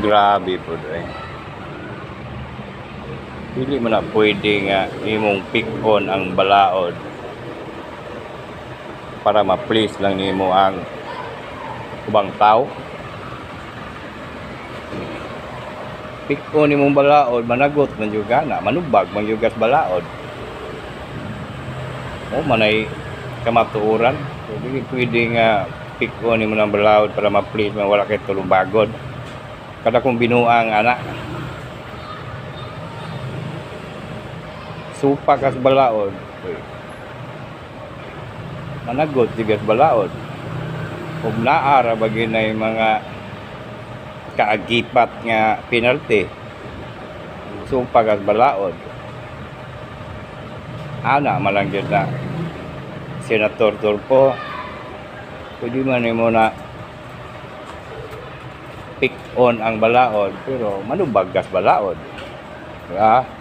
Grabe po eh. Hindi mo na pwede nga imong pick on ang balaod para ma-please lang nimo ang ubang tao. Pick on imong balaod, managot man yung gana, manubag man gas balaod. O manay kamatuuran. So, hindi pwede nga pick on mo ng balaod para ma-please man wala kay tulubagod. Kada kong binuang anak. Supa kas balaod. Managot si gas balaod. Kung naara bagay na yung mga kaagipat nga penalty. Supa kas balaod. Ana malang yun na Senator Turpo. Pwede man mo na pick on ang balaod pero manubag gas balaod. Diba?